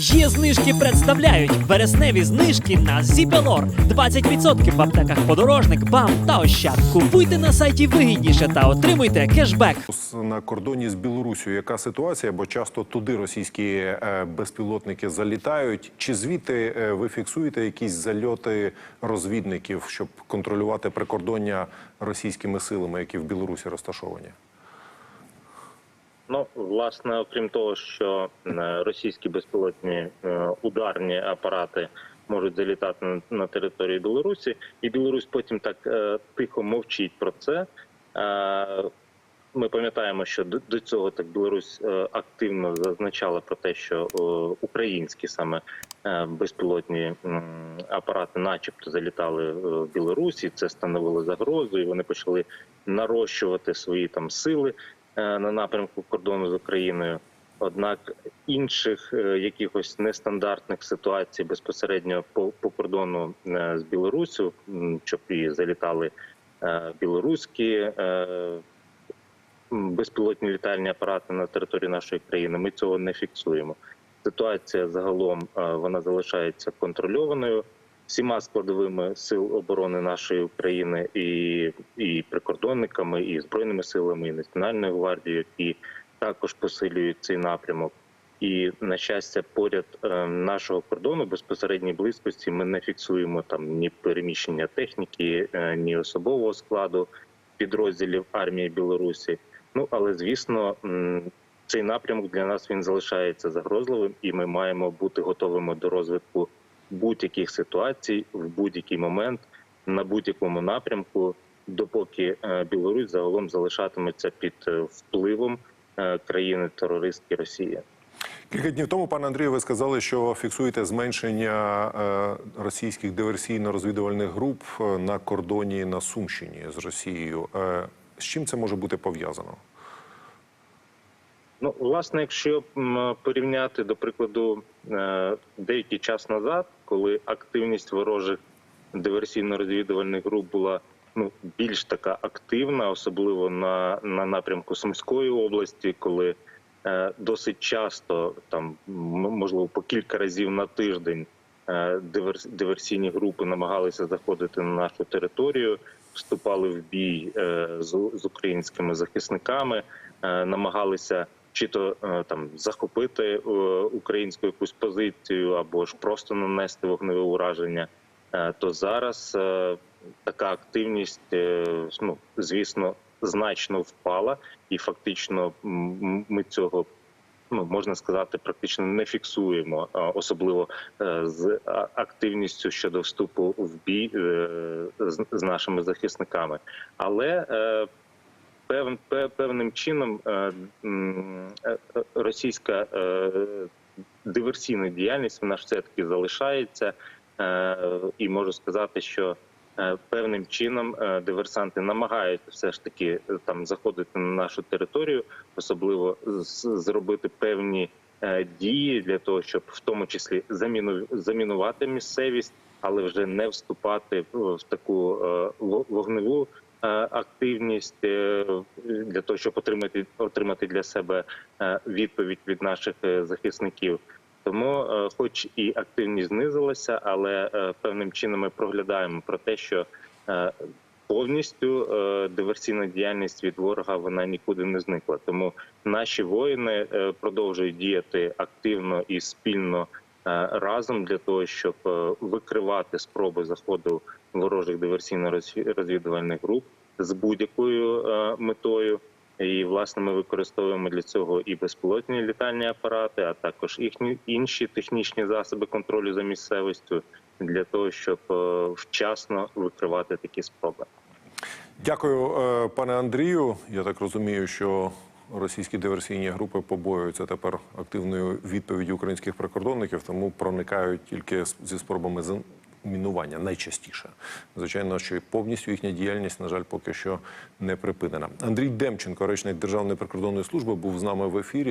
Є знижки представляють вересневі знижки на Зібелор. 20% в аптеках подорожник, БАМ та Ощад. Купуйте на сайті вигідніше та отримуйте кешбек. на кордоні з Білорусію. Яка ситуація? Бо часто туди російські е, безпілотники залітають. Чи звідти е, ви фіксуєте якісь зальоти розвідників, щоб контролювати прикордоння російськими силами, які в Білорусі розташовані? Ну, власне, окрім того, що е, російські безпілотні е, ударні апарати можуть залітати на, територію Білорусі, і Білорусь потім так е, тихо мовчить про це. Ми пам'ятаємо, що до, цього так Білорусь активно зазначала про те, що українські саме безпілотні апарати, начебто, залітали в Білорусі. Це становило загрозу, і вони почали нарощувати свої там сили на напрямку кордону з Україною. Однак інших е, якихось нестандартних ситуацій безпосередньо по, по кордону е, з Білоруссю, м, щоб і залітали е, білоруські е, безпілотні літальні апарати на території нашої країни. Ми цього не фіксуємо. Ситуація загалом е, вона залишається контрольованою всіма складовими сил оборони нашої України і, і прикордонниками, і збройними силами, і національною гвардією, які також посилюють цей напрямок. І на щастя, поряд е, нашого кордону безпосередній близькості ми не фіксуємо там ні переміщення техніки, е, ні особового складу підрозділів армії Білорусі. Ну але звісно, цей напрямок для нас він залишається загрозливим, і ми маємо бути готовими до розвитку будь-яких ситуацій в будь-який момент на будь-якому напрямку, допоки е, Білорусь загалом залишатиметься під е, впливом е, країни терористки Росії. Кілька днів тому, пане Андрію, ви сказали, що фіксуєте зменшення російських диверсійно-розвідувальних груп на кордоні на Сумщині з Росією. З чим це може бути пов'язано? Ну, власне, якщо порівняти, до прикладу, е, деякий час назад, коли активність ворожих диверсійно-розвідувальних груп була ну більш така активна, особливо на, на напрямку Сумської області, коли е, досить часто, там можливо, по кілька разів на тиждень е, диверс, диверсійні групи намагалися заходити на нашу територію, вступали в бій е, з, з українськими захисниками, е, намагалися чи то е, там захопити е, українську якусь позицію, або ж просто нанести вогневе ураження, е, то зараз така активність, ну звісно, значно впала, і фактично ми цього. Ну, можна сказати, практично не фіксуємо, особливо з активністю щодо вступу в бій з, нашими захисниками. Але пев, пев, певним чином е, е, е, російська диверсійна діяльність вона ж все таки залишається, і можу сказати, що певним чином диверсанти намагаються все ж таки там заходити на нашу територію, особливо зробити певні дії для того, щоб в тому числі заміну замінувати місцевість, але вже не вступати в таку вогневу активність е, для того, щоб отримати отримати для себе е, відповідь від наших е, захисників. Тому, е, хоч і активність знизилася, але е, певним чином ми проглядаємо про те, що е, повністю е, диверсійна діяльність від ворога вона нікуди не зникла. Тому наші воїни е, продовжують діяти активно і спільно е, разом для того, щоб е, викривати спроби заходу ворожих диверсійно-розвідувальних груп з будь-якою е, метою. І власне ми використовуємо для цього і безпілотні літальні апарати, а також їхні інші технічні засоби контролю за місцевістю для того, щоб е, вчасно викривати такі спроби. Дякую, е, пане Андрію. Я так розумію, що російські диверсійні групи побоюються тепер активної відповіді українських прикордонників, тому проникають тільки зі спробами мінування найчастіше. Звичайно, що і повністю їхня діяльність, на жаль, поки що не припинена. Андрій Демченко, речник Державної прикордонної служби, був з нами в ефірі.